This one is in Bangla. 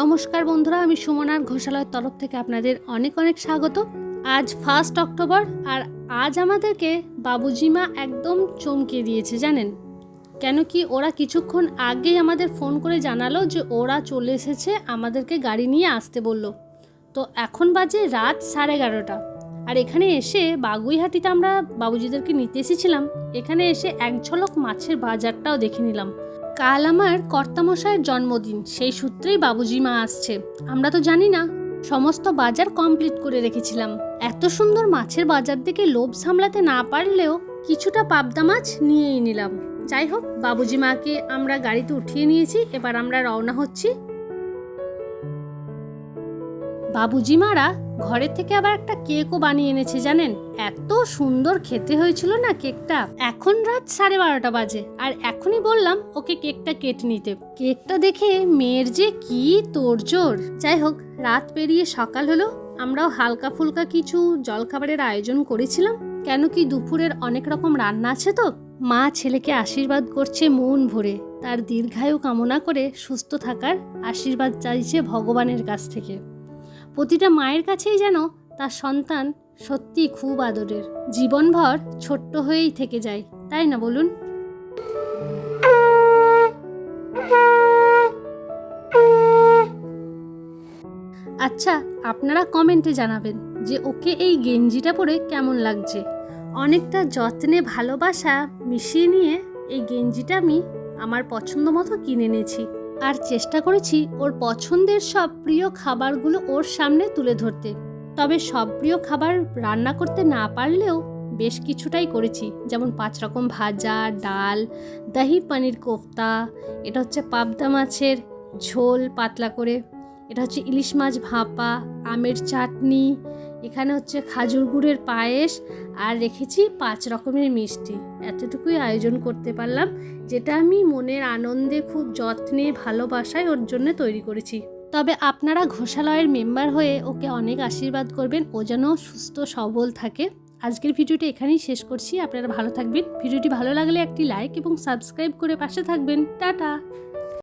নমস্কার বন্ধুরা, আমি সুমনার ঘোষালয়ের তরফ থেকে আপনাদের অনেক অনেক স্বাগত। আজ ফার্স্ট অক্টোবর আর আজ আমাদেরকে বাবুজিমা একদম চমকে দিয়েছে, জানেন? কেন কি ওরা কিছুক্ষণ আগেই আমাদের ফোন করে জানালো যে ওরা চলে এসেছে, আমাদেরকে গাড়ি নিয়ে আসতে বলল। তো এখন বাজে রাত সাড়ে এগারোটা। আর এখানে এসে বাগুইহাটিতে আমরা বাবুজিদেরকে নিতে এসেছিলাম। এখানে এসে এক ঝলক মাছের বাজারটাও দেখে নিলাম। কাল আমার কর্তামশায়ের জন্মদিন, সেই সূত্রেই বাবুজি মা আসছে। আমরা তো জানি না, সমস্ত বাজার কমপ্লিট করে রেখেছিলাম। এত সুন্দর মাছের বাজার দেখে লোভ সামলাতে না পারলেও কিছুটা পাবদা মাছ নিয়েই নিলাম। যাই হোক, বাবুজি মাকে আমরা গাড়িতে উঠিয়ে নিয়েছি, এবার আমরা রওনা হচ্ছি বাবুজি মারা ঘরের থেকে আবার একটা কেকও বানিয়ে এনেছে জানেন? এত সুন্দর খেতে হয়েছিল না কেকটা? এখন রাত সাড়ে বারোটা বাজে, আর এখনই বললাম ওকে কেকটা কেটে নিতে। কেকটা দেখে মেয়ের যে কি তোড়জোড়। যাই হোক, রাত পেরিয়ে সকাল হলো, আমরাও হালকা ফুলকা কিছু জলখাবারের আয়োজন করেছিলাম। কেন কি দুপুরের অনেক রকম রান্না আছে তো? মা ছেলেকে আশীর্বাদ করছে মন ভরে, তার দীর্ঘায়ু কামনা করে সুস্থ থাকার আশীর্বাদ চাইছে ভগবানের কাছ থেকে। প্রতিটা মায়ের কাছেই যেন তার সন্তান সত্যি খুব আদরের। জীবনভর ছোট্ট হয়েই থেকে যায়, তাই না বলুন? আচ্ছা আপনারা কমেন্টে জানাবেন যে ওকে এই গেঞ্জিটা পরে কেমন লাগছে। অনেকটা যত্নে, ভালোবাসা মিশিয়ে নিয়ে এই গেঞ্জিটা আমি আমার পছন্দ মতো কিনে এনেছি। আর চেষ্টা করেছি ওর পছন্দের সব প্রিয় খাবারগুলো ওর সামনে তুলে ধরতে। তবে সব প্রিয় খাবার রান্না করতে না পারলেও বেশ কিছুটাই করেছি। যেমন পাঁচ রকম ভাজা, ডাল, দহি পনির কোফতা, এটা হচ্ছে পাবদা মাছের ঝোল পাতলা করে, এটা হচ্ছে ইলিশ মাছ ভাপা, আমের চাটনি এখানে হচ্ছে খাজুর গুড়ের পায়েস আর রেখেছি পাঁচ রকমের মিষ্টি। এতটুকুই আয়োজন করতে পারলাম, যেটা আমি মনের আনন্দে খুব যত্নে, ভালোবাসায় ওর জন্য তৈরি করেছি। তবে আপনারা ঘোষালয়ের মেম্বার হয়ে ওকে অনেক আশীর্বাদ করবেন, ও যেন সুস্থ, সবল থাকে। আজকের ভিডিওটি এখানেই শেষ করছি, আপনারা ভালো থাকবেন। ভিডিওটি ভালো লাগলে একটি লাইক এবং সাবস্ক্রাইব করে পাশে থাকবেন। টাটা!